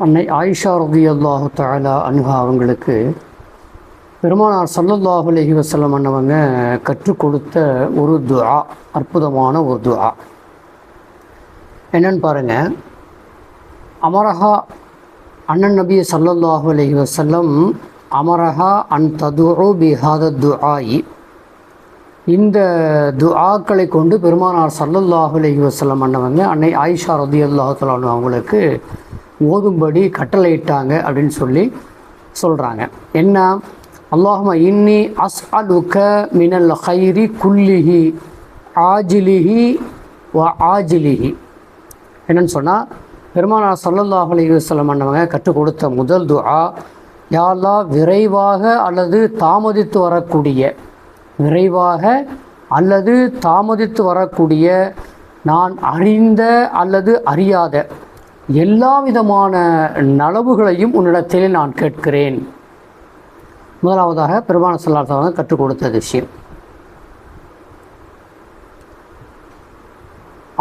அன்னை ஆயிஷா ரதி அல்லாஹு தாலா அனுகா அவங்களுக்கு பெருமானார் சல்லல்லாஹு அலஹி வசல்லம் அண்ணவங்க கற்றுக் கொடுத்த ஒரு துஆ அற்புதமான ஒரு துஆ. என்னன்னு பாருங்க. அமரஹா அண்ணன் நபி சல்லல்லாஹு அலஹி வசல்லம் அமரஹா அன் ததுரோ பிஹாத துஆயி. இந்த துஆக்களை கொண்டு பெருமானார் சல்லல்லாஹு அலஹி வசல்லம் அண்ணவங்க அன்னை ஆயிஷா ரதி அல்லாஹு அவங்களுக்கு ஓதும்படி கட்டளையிட்டாங்க அப்படின்னு சொல்லி சொல்கிறாங்க என்ன? அல்லாஹும இன்னி அஸ் அலுக்க மினல் ஹைரி குல்லிஹி ஆஜிலிஹி வ ஆஜிலிஹி. என்னன்னு சொன்னால் பெருமானார் சல்லல்லாஹ் அலி வல்லம் அண்ணவங்க கற்றுக் கொடுத்த முதல் துஆ யாரா விரைவாக அல்லது தாமதித்து வரக்கூடிய விரைவாக அல்லது தாமதித்து வரக்கூடிய நான் அறிந்த அல்லது அறியாத எல்லா விதமான நலவுகளையும் உன்னிடத்தில் நான் கேட்கிறேன். முதலாவதாக பெருமான சொல்லாத்தவங்க கற்றுக் கொடுத்த விஷயம்.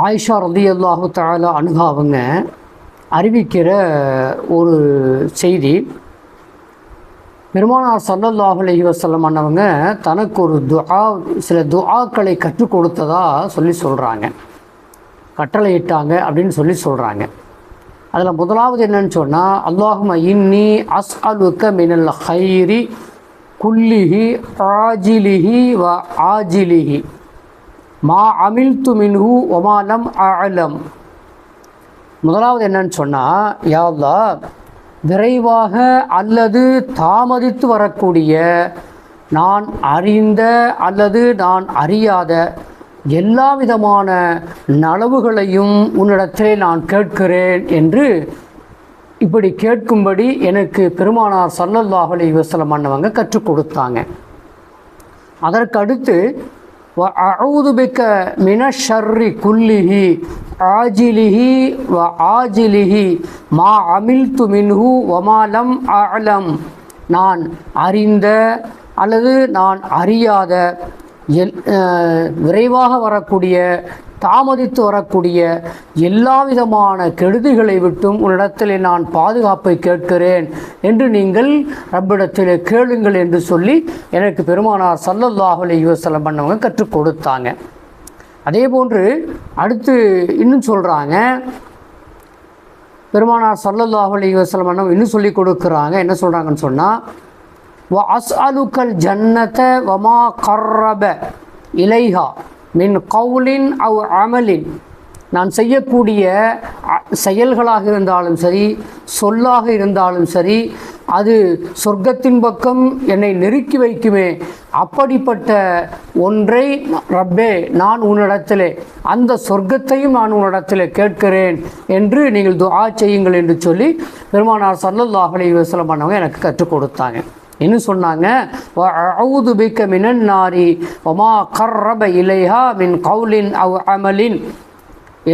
ஆயிஷா ரதி அல்லாஹு தாலா அணுகா அவங்க அறிவிக்கிற ஒரு செய்தி பெருமானார் சல்லல்லாஹு அலைஹி வஸல்லம் அண்ணவங்க தனக்கு ஒரு துஆ சில துஆக்களை கற்றுக் கொடுத்ததா சொல்லி சொல்கிறாங்க கட்டளையிட்டாங்க அப்படின்னு சொல்லி சொல்கிறாங்க அதில் முதலாவது என்னன்னு சொன்னால் அல்லாஹும இன்னி அஸ் அலுக்க மினல் ஹைரி குல்லிஹி ஆஜிலிஹி வ ஆஜிலிஹி. மா அமில் மின்ஹு ஒமாலம் அலம் முதலாவது என்னன்னு சொன்னால் யாவ்லா விரைவாக அல்லது தாமதித்து வரக்கூடிய நான் அறிந்த அல்லது நான் அறியாத எல்லா விதமான நலவுகளையும் உன்னிடத்திலே நான் கேட்கிறேன் என்று இப்படி கேட்கும்படி எனக்கு பெருமானார் சல்லல்லாஹ் அலி வசலம் அண்ணவங்க கற்றுக் கொடுத்தாங்க. அதற்கு அடுத்து அவுதுபிக்க மினஷர்ரி குல்லிஹி ஆஜிலிஹி வ ஆஜிலிஹி மா அமில்து மின்ஹு வமாலம் அலம் நான் அறிந்த அல்லது நான் அறியாத எல் விரைவாக வரக்கூடிய தாமதித்து வரக்கூடிய எல்லா விதமான கெடுதிகளை விட்டும் உன்னிடத்திலே நான் பாதுகாப்பை கேட்கிறேன் என்று நீங்கள் ரப்பிடத்திலே கேளுங்கள் என்று சொல்லி எனக்கு பெருமானார் சல்லல்லாஹு அலைஹி வஸல்லம் பண்ணவங்க கற்றுக் கொடுத்தாங்க. அதே போன்று அடுத்து இன்னும் சொல்கிறாங்க பெருமானார் சல்லல்லாஹு அலைஹி வஸல்லம் பண்ணவங்க இன்னும் சொல்லி கொடுக்குறாங்க. என்ன சொல்கிறாங்கன்னு சொன்னால் வ அஸ் அலுக்கல் ஜன்னத வமா கர்ரப இலைஹா மின் கவுலின் அவ் அமலின் நான் செய்யக்கூடிய செயல்களாக இருந்தாலும் சரி சொல்லாக இருந்தாலும் சரி அது சொர்க்கத்தின் பக்கம் என்னை நெருக்கி வைக்குமே. அப்படிப்பட்ட ஒன்றை ரப்பே நான் உன்னிடத்திலே அந்த சொர்க்கத்தையும் நான் உன்னிடத்திலே கேட்கிறேன் என்று நீங்கள் துஆ செய்யுங்கள் என்று சொல்லி பெருமானார் சல்லல்லாஹ் அலைஹி பண்ணவங்க எனக்கு கற்றுக் கொடுத்தாங்க. என்ன சொன்னாங்க? அவுது பிக்க மினன் நாரி ஒமா கர்ரப இலைஹா மின் கவுலின் அவ் அமலின்.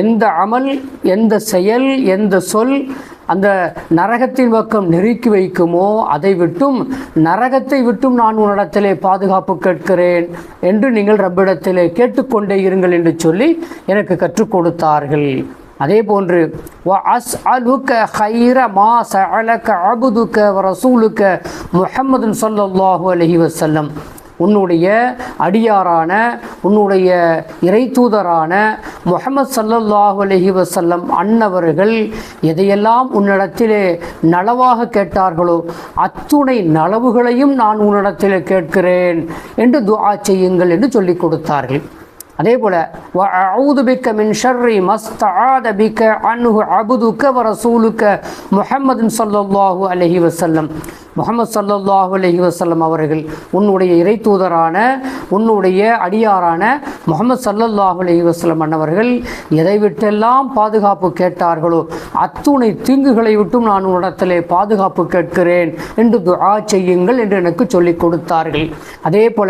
எந்த அமல் எந்த செயல் எந்த சொல் அந்த நரகத்தின் பக்கம் நெருக்கி வைக்குமோ அதை விட்டும் நரகத்தை விட்டும் நான் உன்னிடத்திலே பாதுகாப்பு கேட்கிறேன் என்று நீங்கள் ரப்பிடத்திலே கேட்டுக்கொண்டே இருங்கள் என்று சொல்லி எனக்கு கற்றுக் கொடுத்தார்கள். அதே போன்று அஸ் அலுக்க ஹைர மா சலக்க அபுதுக்க ரசூலுக்க முஹம்மதுன் சொல்லல்லாஹு அலஹி வசல்லம் உன்னுடைய அடியாரான உன்னுடைய இறை தூதரான முகமது சல்லல்லாஹு அலஹி வசல்லம் அன்னவர்கள் எதையெல்லாம் உன்னிடத்திலே நலவாக கேட்டார்களோ அத்துணை நலவுகளையும் நான் உன்னிடத்திலே கேட்கிறேன் என்று துஆ செய்யுங்கள் என்று சொல்லிக் கொடுத்தார்கள். அதே போல வஅஊது பிக்க மின் ஷர்ரி மஸ்தஆத பிக்க அன்ஹு அபுதுக்க வ ரசூலுக்க முஹம்மதுன் ஸல்லல்லாஹு அலைஹி வஸல்லம் முகமது சல்லாஹ் அலைஹி வசல்லம் அவர்கள் உன்னுடைய இறை தூதரான உன்னுடைய அடியாரான முகமது சல்லல்லாஹு அலைஹி வஸல்லம் அன்னவர்கள் எதை விட்டெல்லாம் பாதுகாப்பு கேட்டார்களோ அத்துணை தீங்குகளை விட்டும் நான் உன்னிடத்திலே பாதுகாப்பு கேட்கிறேன் என்று துஆ செய்யுங்கள் என்று எனக்கு சொல்லிக் கொடுத்தார்கள். அதே போல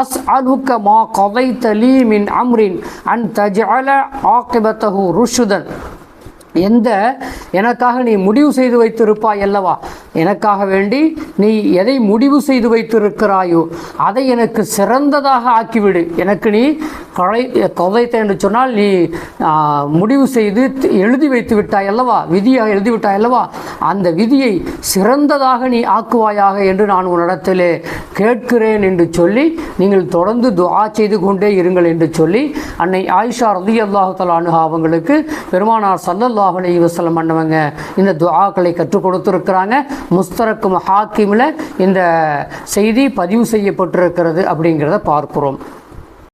அஸ் அலுக்க மா கதைத்த தலீமின் அம்ரின் அன் தஜ்அல ஆக்கிபத்தகு ருஷுதன். எந்த எனக்காக நீ முடிவு செய்து வைத்திருப்பாய் அல்லவா? எனக்காக வேண்டி நீ எதை முடிவு செய்து வைத்திருக்கிறாயோ அதை எனக்கு சிறந்ததாக ஆக்கிவிடு. எனக்கு நீ கொலை கொலைத்த என்று சொன்னால் நீ முடிவு செய்து எழுதி வைத்து விட்டாய் அல்லவா? விதியாக எழுதி விட்டாய் அல்லவா? அந்த விதியை சிறந்ததாக நீ ஆக்குவாயாக என்று நான் உன்னிடத்திலே கேட்கிறேன் என்று சொல்லி நீங்கள் தொடர்ந்து துவா செய்து கொண்டே இருங்கள் என்று சொல்லி அன்னை ஆயிஷா ரதி அல்லாஹு தலானு அவங்களுக்கு பெருமானார் சல்லல்லாஹ் அலி வசலம் பண்ணவங்க இந்த துவாக்களை கற்றுக் கொடுத்துருக்கிறாங்க. முஸ்தரக்கு ஹாக்கிமில் இந்த செய்தி பதிவு செய்யப்பட்டிருக்கிறது அப்படிங்கிறத பார்க்கிறோம்.